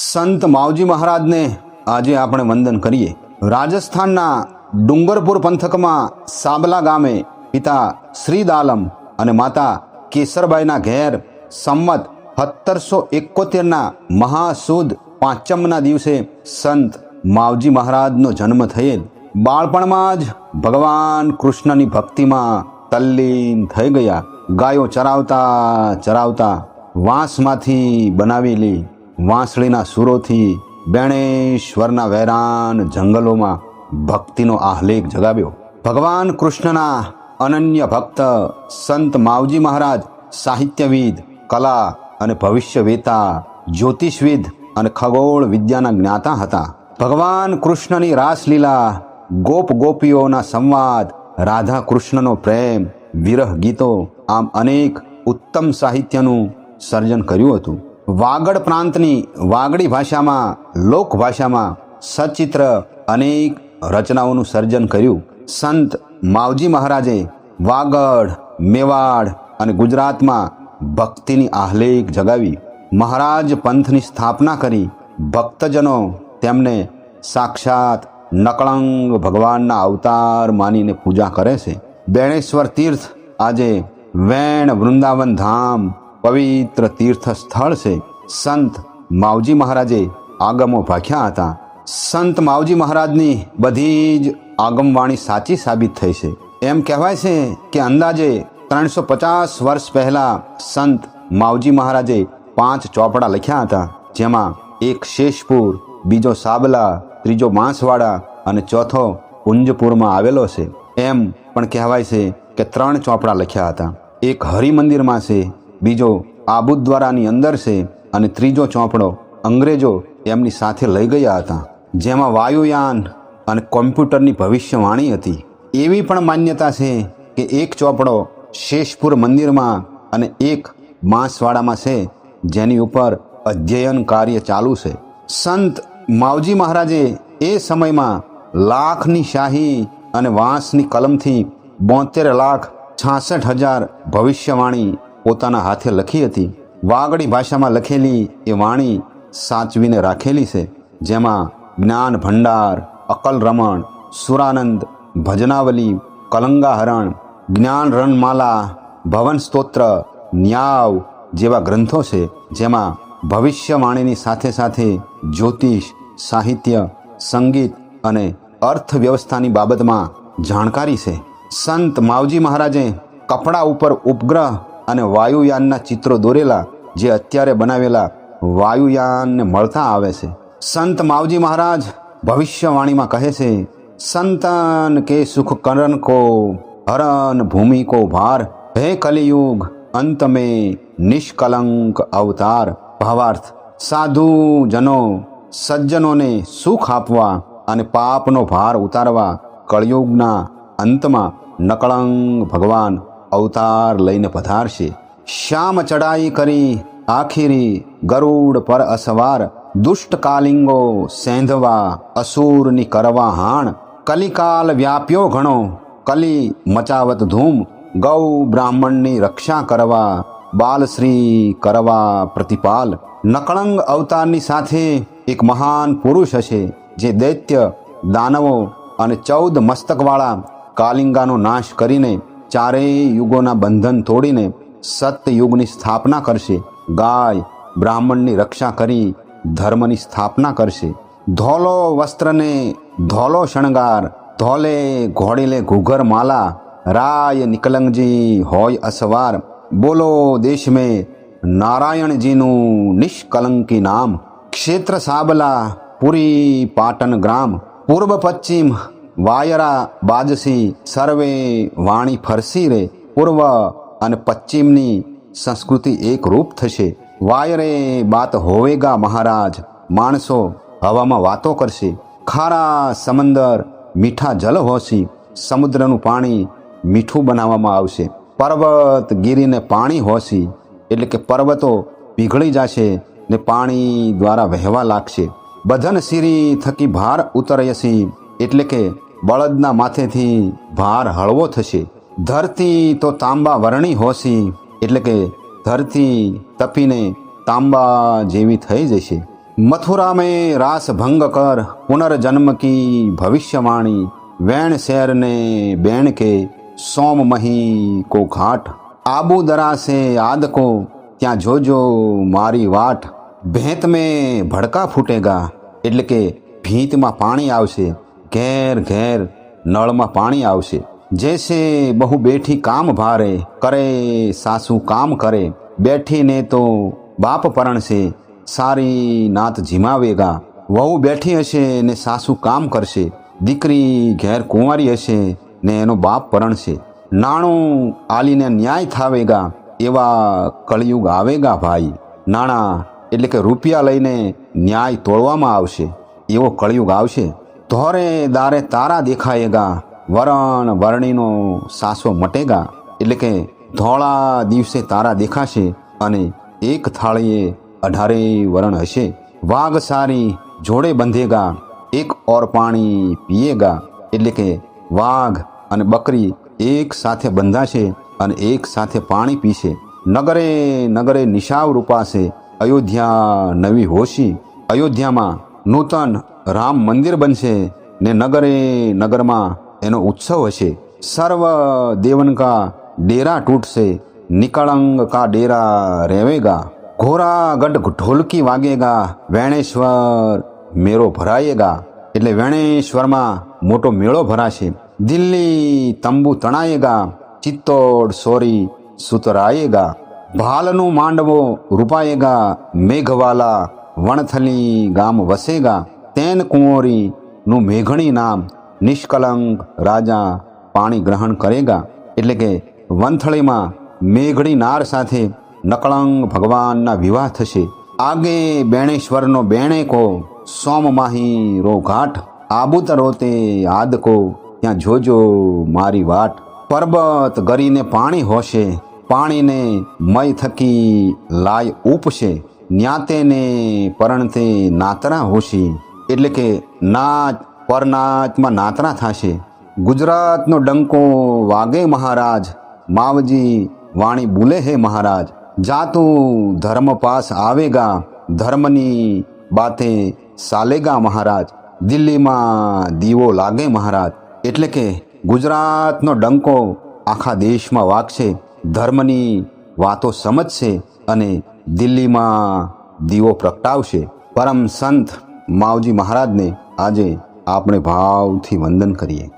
સંત માવજી મહારાજને આજે આપણે વંદન કરીએ. રાજસ્થાનના ડુંગરપુર પંથકમાં સાબલા ગામે પિતા શ્રીદાલમ અને માતા કેસરબાઈના ઘેર સંમત સત્તરસો એકોતેરના મહાસુદ પાંચમના દિવસે સંત માવજી મહારાજનો જન્મ થયેલ બાળપણમાં જ ભગવાન કૃષ્ણની ભક્તિમાં તલ્લીન થઈ ગયા. ગાયો ચરાવતા ચરાવતા વાંસમાંથી બનાવેલી વાંસળીના સુરોથી બેણેશ્વરના વેરાન જંગલોમાં ભક્તિનો આહલેખ જગાવ્યો. ભગવાન કૃષ્ણના અનન્ય ભક્ત સંત માવજી મહારાજ, સાહિત્યવિદ, કલા અને ભવિષ્યવેતા, જ્યોતિષવિદ અને ખગોળ વિદ્યાના જ્ઞાતા હતા. ભગવાન કૃષ્ણની રાસલીલા ગોપ ગોપીઓના સંવાદ, રાધા કૃષ્ણનો પ્રેમ, વિરહ ગીતો આમ અનેક ઉત્તમ સાહિત્યનું સર્જન કર્યું હતું. વાગડ પ્રાંતની વાગડી ભાષામાં, લોકભાષામાં સચિત્ર અનેક રચનાઓનું સર્જન કર્યું. સંત માવજી મહારાજે વાગડ, મેવાડ અને ગુજરાતમાં ભક્તિની આહલેખ જગાવી. મહારાજ પંથની સ્થાપના કરી. ભક્તજનો તેમને સાક્ષાત નકળંગ ભગવાનના અવતાર માનીને પૂજા કરે છે. બેણેશ્વર તીર્થ આજે વેણ વૃંદાવન ધામ પવિત્ર તીર્થ સ્થળ છે. સંત માવજી મહારાજે આગમો ભાખ્યા હતા. સંત માવજી મહારાજની બધી જ આગમવાણી સાચી સાબિત થઈ છે. એમ કહેવાય છે કે અંદાજે ત્રણસો પચાસ વર્ષ પહેલા સંત માવજી મહારાજે પાંચ ચોપડા લખ્યા હતા. જેમાં એક શેષપુર, બીજો સાબલા, ત્રીજો બાંસવાડા અને ચોથો કુંજપુરમાં આવેલો છે. એમ પણ કહેવાય છે કે ત્રણ ચોપડા લખ્યા હતા. એક હરિમંદિરમાં છે બીજો આબુદ્વારાની અંદર છે અને ત્રીજો ચોપડો અંગ્રેજો એમની સાથે લઈ ગયા હતા, જેમાં વાયુયાન અને કોમ્પ્યુટરની ભવિષ્યવાણી હતી. એવી પણ માન્યતા છે કે એક ચોપડો શેષપુર મંદિરમાં અને એક બાંસવાડામાં છે, જેની ઉપર અધ્યયન કાર્ય ચાલુ છે. સંત માવજી મહારાજે એ સમયમાં લાખની શાહી અને વાંસની કલમથી બોતેર લાખ છાસઠ હજાર ભવિષ્યવાણી પોતાના હાથે લખી હતી. વાગડી ભાષામાં લખેલી એ વાણી સાચવીને રાખેલી છે. જેમાં જ્ઞાન ભંડાર, અકલ રમણ, સુરાનંદ, ભજનાવલી, કલંગાહરણ, જ્ઞાન રણમાલા, ભવન સ્તોત્ર, ન્યાવ જેવા ગ્રંથો છે. જેમાં ભવિષ્યવાણીની સાથે સાથે જ્યોતિષ, સાહિત્ય, સંગીત અને અર્થવ્યવસ્થાની બાબતમાં જાણકારી છે. સંત માવજી મહારાજે કપડા ઉપર ઉપગ્રહ અને વાયુયાનના ચિત્રો દોરેલા જે અત્યારે બનાવેલા વાયુયાનને મળતા આવે છે. સંત માવજી મહારાજ ભવિષ્યવાણીમાં કહે છે, સંતન કે સુખ કરન કો હરન ભૂમિ કો ભાર, હે કલિયુગ, અંત મેં નિષ્કલંક અવતાર. ભાવાર્થ, સાધુ જનો, સજ્જનોને સુખ આપવા અને પાપનો ભાર ઉતારવા કળિયુગના અંતમાં નકળંગ ભગવાન અવતાર લઈને પધારશે. શ્યામ ચડાઈ કરી આખીરી ગરુડ પર અસવાર દુષ્ટ કાલિંગો સેંધવા, અસુરની કરવા હાણ. કલિકાલ વ્યાપ્યો ઘણો, કલી મચાવત ધૂમ. ગૌ બ્રાહ્મણની રક્ષા કરવા, બાલશ્રી કરવા પ્રતિપાલ. નકળંગ અવતારની સાથે એક મહાન પુરુષ હશે, જે દૈત્ય, દાનવો અને ચૌદ મસ્તકવાળા કાલિંગાનો નાશ કરીને ચારેય યુગોના બંધન તોડીને સતયુગની સ્થાપના કરશે. ગાય બ્રાહ્મણની રક્ષા કરી ધર્મની સ્થાપના કરશે. ધોલો વસ્ત્રને ધોલો શણગાર, ધોલે ઘોડીલે ઘૂઘર માલા રાય નિકલંગજી હોય અસવાર, બોલો દેશ મેં નારાયણજીનું નિષ્કલંકી નામ. ક્ષેત્ર સાબલા પુરી પાટન ગ્રામ, પૂર્વ પશ્ચિમ વાયરા બાજસી સર્વે વાણી ફરસી રે, પૂર્વ અને પશ્ચિમની સંસ્કૃતિ એકરૂપ થશે. વાયરે બાત હોવેગા મહારાજ, માણસો હવામાં વાતો કરશે. ખારા સમંદર મીઠા જલ હોશી સમુદ્રનું પાણી મીઠું બનાવવામાં આવશે. પર્વત ગીરીને પાણી હોશી એટલે કે પર્વતો પીઘળી જશે ને પાણી દ્વારા વહેવા લાગશે. બધન સિરી થકી ભાર ઉતરયસી, એટલે કે બળદના માથેથી ભાર હળવો થશે. ધરતી તો તાંબા વરણી હોશી, એટલે કે ધરતી તપીને તાંબા જેવી થઈ જશે. મથુરા મેં રાસ ભંગ કર, પુનર્જન્મ કી ભવિષ્યવાણી, વેણ શેરને બેણ કે સોમ મહી કો ઘાટ. આબુ દરાશે આદકો ત્યાં જોજો મારી વાટ. ભેંત મેં ભડકા ફૂટેગા, એટલે કે ભીંતમાં પાણી આવશે. ઘેર ઘેર નળમાં પાણી આવશે. જેસે બહુ બેઠી કામ ભારે, કરે સાસુ કામ કરે, બેઠીને તો બાપ પરણશે, સારી નાત જીમાવેગા. વહુ બેઠી હશે ને સાસુ કામ કરશે, દીકરી ઘેર કુંવારી હશે ને એનો બાપ પરણશે. નાણું આલીને ન્યાય થાવેગા, એવા કળિયુગ આવેગા ભાઈ. નાણાં એટલે કે રૂપિયા લઈને ન્યાય તોડવામાં આવશે. એવો કળિયુગ આવશે. ધોરે દારે તારા દેખાયેગા, વરણ વરણીનો સાસો મટેગા. એટલે કે ધોળા દિવસે તારા દેખાશે અને એક થાળીએ અઢારે વરણ હશે. વાઘ સારી જોડે બંધેગા, એક ઓર પાણી પીએગા. એટલે કે વાઘ અને બકરી એક સાથે બંધાશે અને એક સાથે પાણી પીશે. નગરે નગરે નિશાવ રૂપાશે. અયોધ્યા નવી હોશી. અયોધ્યામાં નૂતન રામ મંદિર બનશે ને નગરે, નગરમાં એનો ઉત્સવ હશે. સર્વ દેવન કા ડેરા તૂટશે, નિકળંગ કા ડેરા રહેવેગા. ઘોરા ગઢ ઢોલકી વાગેગા, વેણેશ્વર મેળો ભરાયેગા. એટલે વેણેશ્વરમાં મોટો મેળો ભરાશે. દિલ્હી તંબુ તણાયેગા, ચિત્તોડ સોરી સુતરાયેગા. ભાલનું માંડવો રૂપાયેગા, મેઘવાલા વણથલી ગામ વસેગા, તેન કુંવરીનું મેઘણી નામ નિષ્કલંક રાજા પાણી ગ્રહણ કરેગા. એટલે કે વંથળીમાં મેઘણી નાર સાથે નકળંગ ભગવાનના વિવાહ થશે. આગે બેણેશ્વરનો બેણેકો સોમ માહી રો ઘાટ. આબુતરો તે આદકો ત્યાં જોજો મારી વાટ. પર્વત ગરીને પાણી હોશે, પાણીને મય થકી લાય ઉપશે. ન્યાતેને પરણતે નાતરા હોશી. એટલે કે નાચ પરનાચમાં નાતરા થશે. ગુજરાતનો ડંકો વાગે મહારાજ. માવજી વાણી બુલે હે મહારાજ. જાતું ધર્મ પાસ આવેગા. ધર્મની બાતે સાલેગા મહારાજ. દિલ્હીમાં દીવો લાગે મહારાજ. એટલે કે ગુજરાતનો ડંકો આખા દેશમાં વાગશે. ધર્મની વાતો સમજશે અને દિલ્હીમાં દીવો પ્રગટાવશે. પરમ સંત માવજી મહારાજને આજે આપણે ભાવથી વંદન કરીએ.